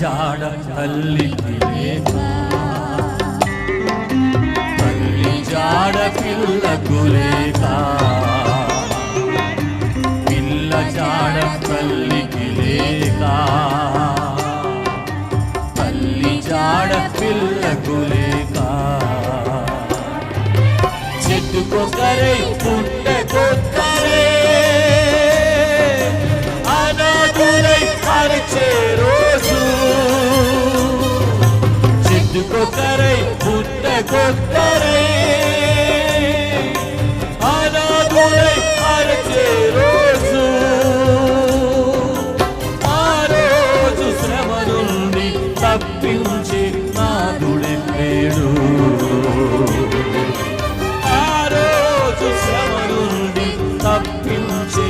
జాడ తల్లికి లేక తల్లి జాడ పిల్లకు లేక పిల్ల జాడ తల్లికి లేక తల్లి జాడ పిల్లకు లేక చెట్టుకొకరే పుట్టకొక్కరే கொத்தரை புத்த கொத்தரை ஆனாதுரை அரசே ரோசு ఆ రోజు శ్రమ నుండి తప్పించి నాదుడెళ్ళాడు ఆ రోజు శ్రమ నుండి తప్పించి